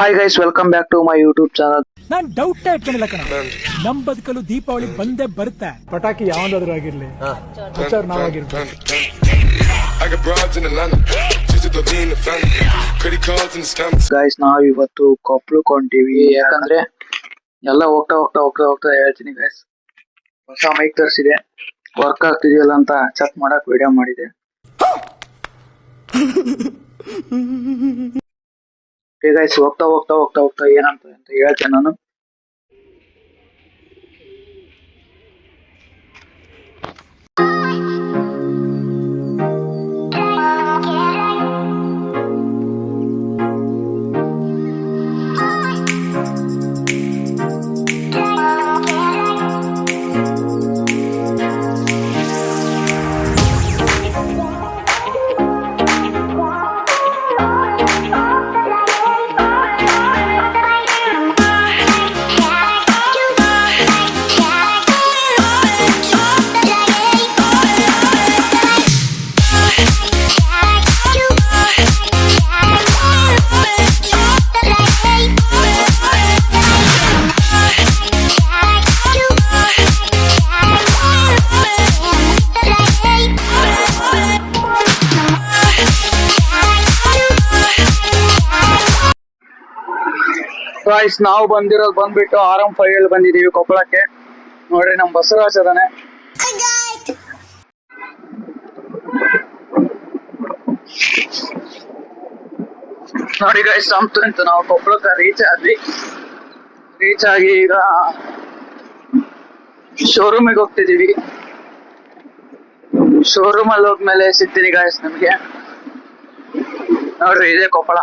Hi guys welcome back to my YouTube channel non doubt ಇಟ್ಕೊಂಡಿಲ್ಲ ಕಣ. ನಮ್ ಬದುಕಲು ದೀಪಾವಳಿ ಬಂದೇ ಬರುತ್ತೆ. ಪಟಾಕಿ ಯಾವ್ದಾದ್ರು ಆಗಿರ್ಲಿ. ಹುಚ್ಚಾರ್ ನಾವಾಗಿರ್ಬೇಕು I got broads in Atlanta. Just to lean the family. Credit cards and the scams. Guys ನಾವ್ ಇವತ್ತು ಕೊಪ್ಪಳಕ್ಕೆ ಹೊಂಟೀವಿ ಯಾಕಂದ್ರೆ ಎಲ್ಲ ಹೋಗ್ತಾ ಹೋಗ್ತಾ ಹೋಗ್ತಾ ಹೋಗ್ತಾ ಹೇಳ್ತೀನಿ ಗೈಸ್ ಹೊಸ ಮೈಕ್ ತರಿಸಿದೆ. ವರ್ಕ್ ಆಗ್ತಿದೆಯಲ್ಲ ಅಂತ ಚೆಕ್ ಮಾಡಕ್ ವಿಡಿಯೋ ಮಾಡಿದೆ. ಗೈಸ್ ಹೋಗ್ತಾ ಹೋಗ್ತಾ ಹೋಗ್ತಾ ಹೋಗ್ತಾ ಏನಂತ ಅಂತ ಹೇಳ್ತೇನೆ ನಾನು. ಗಾಯ್ಸ್ ನಾವು ಬಂದಿರೋದು ಬಂದ್ಬಿಟ್ಟು ಆರ್ ಎಂ ಫೈವ್ ಅಲ್ಲಿ ಬಂದಿದೀವಿ ಕೊಪ್ಪಳಕ್ಕೆ. ನೋಡ್ರಿ ನಮ್ ಬಸವರಾಜ್ ಅದಾನೆ. ನೋಡಿ ಗಾಯ್ಸ್ ಸಂತು ಅಂತ ನಾವು ಕೊಪ್ಪಳಕ್ಕೆ ರೀಚ್ ಆದ್ವಿ. ರೀಚ್ ಆಗಿ ಈಗ ಶೋರೂಮಿಗೆ ಹೋಗ್ತಿದೀವಿ ಶೋರೂಮ್ ಅಲ್ಲಿ ಹೋದ್ಮೇಲೆ ಸಿಗ್ತೀನಿ ಗಾಯ್ಸ್ ನಮ್ಗೆ. ನೋಡ್ರಿ, ಇದೆ ಕೊಪ್ಪಳ.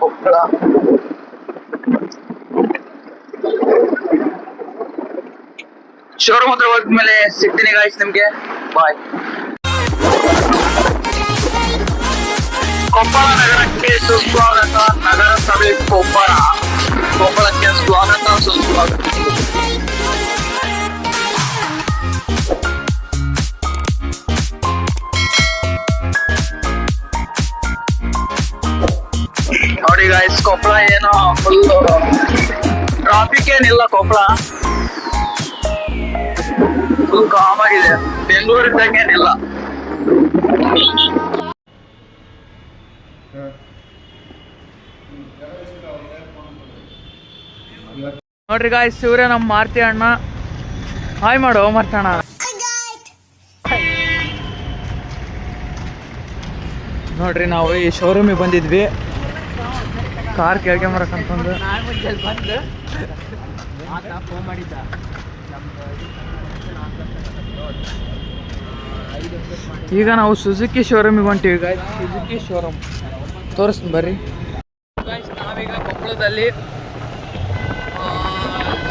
ಕೊಪ್ಪಳ. ಶೋರೂಮ್ ಹತ್ರ ಹೋದ್ಮೇಲೆ ಸಿಗ್ತೀನಿ ಗಾಯ್ಸ್ ನಿಮ್ಗೆ. ಬಾಯ್ ಕೊಪ್ಪಳ ನಗರಕ್ಕೆ ಸುಸ್ವಾಗತ ನಗರಸಭೆ ಕೊಪ್ಪಳ. ಕೊಪ್ಪಳಕ್ಕೆ ಸ್ವಾಗತ, ಸುಸ್ವಾಗತ. ನೋಡಿ ಗಾಯ್ಸ್ ಕೊಪ್ಪಳ ಏನೋ ಫುಲ್ ಟ್ರಾಫಿಕ್ ಏನಿಲ್ಲ ಕೊಪ್ಪಳ. ಫುಲ್ ಕಾಮ್ ಆಗಿದೆ. ಬೆಂಗಳೂರು ಇದ್ದಂಗೇನಿಲ್ಲ ನೋಡ್ರಿ ಗಾಯ್ಸ್ ಸೂರ್ಯ ನಮ್ಮ ಮಾರ್ತಿ ಅಣ್ಣ. ಹಾಯ್ ಮಾಡು ಮಾರ್ತಣ್ಣ ನೋಡ್ರಿ ನಾವು ಈ ಶೋರೂಮಿಗೆ ಬಂದಿದ್ವಿ. ಕಾರ್ ಕೇಳ್ಕೊಂಬರಕಂತಂದು ಈಗ ನಾವು ಸುಜುಕಿ ಶೋರೂಮಿಗೆ ಹೊಂಟೀವಿ ಗಾಯ್ಸ್ ಸುಜುಕಿ ಶೋರೂಮ್ ತೋರಿಸ್ತೀನಿ ಬರ್ರಿ. ಗಾಯ್ಸ್ ನಾವೀಗ ಕೊಪ್ಪಳದಲ್ಲಿ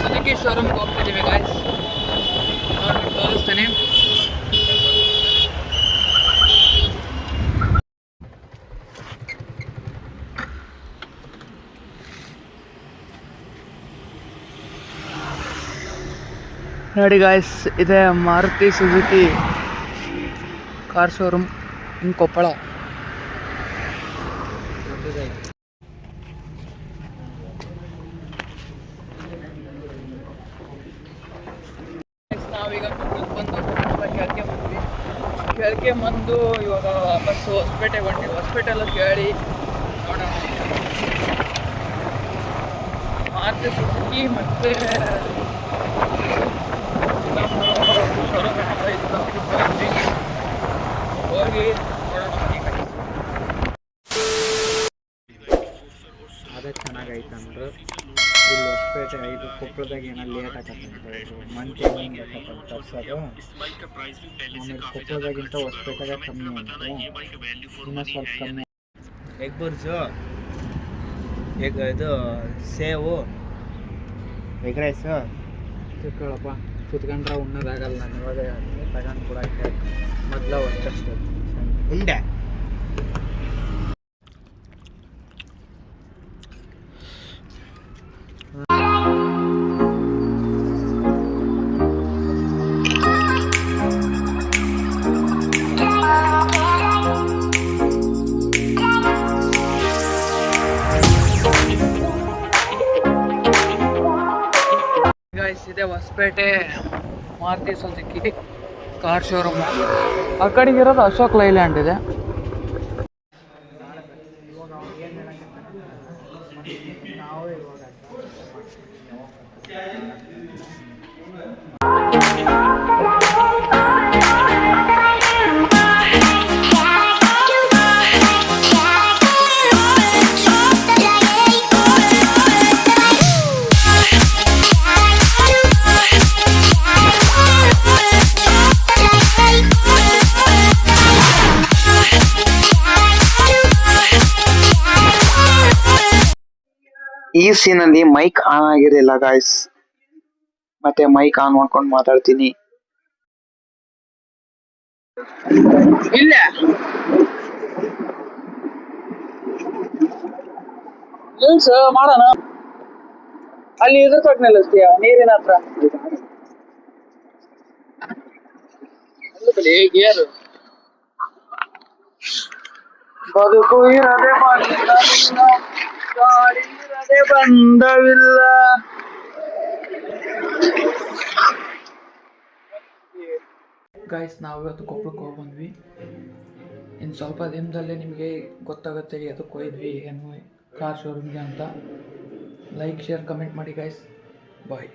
ಸುಜುಕಿ ಶೋರೂಮ್ಗೆ ಹೋಗ್ತಿದ್ದೀವಿ ಗಾಯ್ಸ್ ತೋರಿಸ್ತೀನಿ. ನೋಡಿ ಗಾಯ್ಸ್ ಇದೆ Maruti Suzuki car showroom in Koppal. ನಾವೀಗ ಬಂದು ಬಂದ್ವಿ. ಬಂದು ಇವಾಗ ಬಸ್ ಹೊಸಪೇಟೆಗೆ ಹೊಂಟಿವಿ ಹೊಸಪೇಟೆಲ್ಲ ಕೇಳಿ ನೋಡೋಣ. ಮಾರುತಿ ಸುಜುಕಿ ಮತ್ತೆ ಅದೇ ಚೆನ್ನಾಗೈತೆ ಅಂದ್ರೆ. ಇಲ್ಲಿ ಹೊಸಪೇಟೆ ಇದು ಕೊಪ್ಪಳದಾಗ ಏನೋ ಲೇಟ್ ಆಗತ್ತಂತ ಮಂತ್ ಬೇಕಂತ ತರ್ಸೋದು. ಆಮೇಲೆ ಕೊಪ್ಪಳದಾಗಿಂತ ಹೊಸಪೇಟೆಗೆ ಕಮ್ಮಿ ಅಂತ ಇನ್ನೂ ಸ್ವಲ್ಪ ಕಮ್ಮಿ. ಎಗ್ ಬುರ್ಜು ಎಗ್ ಇದು ಸೇವು. ಎಗ್ ರೈಸು ತಿಳ್ಕೊಳಪ್ಪ. ಕುತ್ಕೊಂಡ್ರೆ ಉಣ್ಣೋದಾಗಲ್ಲ ನಾನು ಇವಾಗ ತಗೊಂಡು ಕೊಡಕ್ಕೆ ಮೊದಲ ಒಂದಷ್ಟು ಉಂಡೆ? ಇದೆ Hospet Maruti Suzuki car showroom ಆ ಕಡೆಗೆ ಇರೋದು ಅಶೋಕ್ ಲೈಲ್ಯಾಂಡ್ ಇದೆ. ಈ ಸೀನ್ ಅಲ್ಲಿ ಮೈಕ್ ಆನ್ ಆಗಿರಲಿಲ್ಲ ಗಾಯ್ಸ್ ಮತ್ತೆ ಮೈಕ್ ಆನ್ ಮಾಡ್ಕೊಂಡು ಮಾತಾಡ್ತೀನಿ. ಇಲ್ಲ. ನಿಲ್ಸ ಮಾಡೋಣ. ಅಲ್ಲಿ ಇದ್ರ ತೊಟ್ಟು ನಿಲ್ಲಿಸ್ತೀಯ ನೀರಿನ ಹತ್ರ? ಗೇರು ಬದುಕು ಇರದೆ ಬಂದವಿಲ್ಲ ಇರದೆ ಬಂದವಿಲ್ಲ. ಗಾಯ್ಸ್ ನಾವು ಇವತ್ತು ಕೊಪ್ಪಳಕ್ಕೆ ಹೋಗಿ ಬಂದ್ವಿ. ಇನ್ನು ಸ್ವಲ್ಪ ದಿನದಲ್ಲೇ ನಿಮಗೆ ಗೊತ್ತಾಗುತ್ತೆ ಅದಕ್ಕೆ ಹೋಗಿದ್ವಿ ಏನು ಕಾರ್ ಶೋರೂಮ್ಗೆ ಅಂತ. ಲೈಕ್ ಶೇರ್ ಕಮೆಂಟ್ ಮಾಡಿ ಗಾಯ್ಸ್ ಬಾಯ್